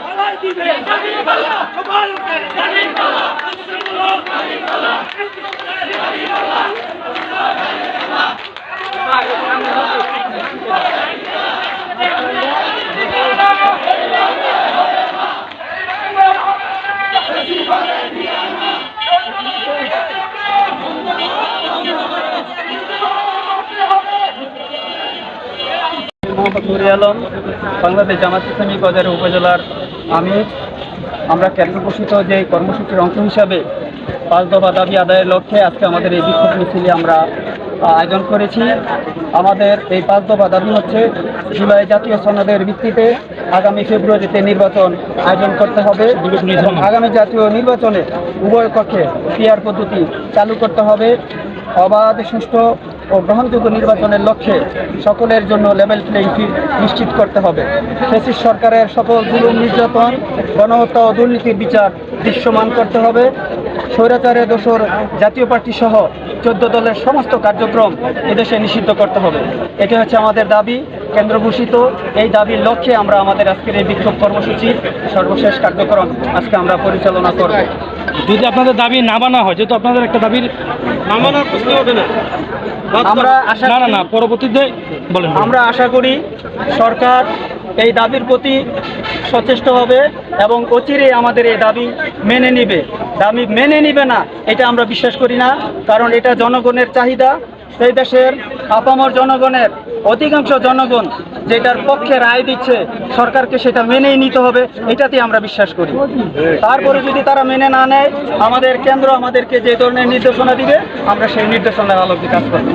ফালাই দিবে নুরি আলম, বাংলাদেশ জামাত ইসলামী বাজার উপজেলার আমি আমরা কেন্দ্র ঘোষিত যে কর্মসূচির অংশ হিসাবে পাঁচ দফা দাবি আদায়ের লক্ষ্যে আজকে আমাদের এই বিক্ষোভ মিছিলে আমরা আয়োজন করেছি। আমাদের এই পাঁচ দফা দাবি হচ্ছে জুলাই জাতীয় সনদের ভিত্তিতে আগামী ফেব্রুয়ারিতে নির্বাচন আয়োজন করতে হবে। আগামী জাতীয় নির্বাচনে উভয় পক্ষে পিয়ার পদ্ধতি চালু করতে হবে। অবাধ, সুষ্ঠু ও গ্রহণযোগ্য নির্বাচনের লক্ষ্যে সকলের জন্য লেভেল প্লেইং ফিল্ড নিশ্চিত করতে হবে। ফেসিস সরকারের সকল জুলুম, নির্যাতন, গণহত্যা ও দুর্নীতির বিচার দৃশ্যমান করতে হবে। স্বৈরাচারের দোষর জাতীয় পার্টি সহ চোদ্দ দলের সমস্ত কার্যক্রম এদেশে নিষিদ্ধ করতে হবে। এটি হচ্ছে আমাদের দাবি কেন্দ্র ঘোষিত এই দাবির লক্ষ্যে আমরা আমাদের আজকের এই বিক্ষোভ কর্মসূচির সর্বশেষ কার্যক্রম আজকে আমরা পরিচালনা করব। যদি আপনাদের দাবি না মানা হয় যেহেতু আপনাদের একটা দাবির না মানার প্রশ্ন ওঠে না। আমরা আশা না না করি- না পরবর্তীতে বলেন। আমরা আশা করি সরকার এই দাবির প্রতি সচেষ্ট হবে এবং অচিরে আমাদের এই দাবি মেনে নিবে। দাবি মেনে নিবে না এটা আমরা বিশ্বাস করি না কারণ এটা জনগণের চাহিদা। সেই দেশের আপামর জনগণের অধিকাংশ জনগণ যেটার পক্ষে রায় দিচ্ছে সরকারকে সেটা মেনেই নিতে হবে এটাতে আমরা বিশ্বাস করি। তারপরে যদি তারা মেনে না নেয়, আমাদের কেন্দ্র আমাদেরকে যে ধরনের নির্দেশনা দিবে, আমরা সেই নির্দেশনার আলোকে কাজ করব।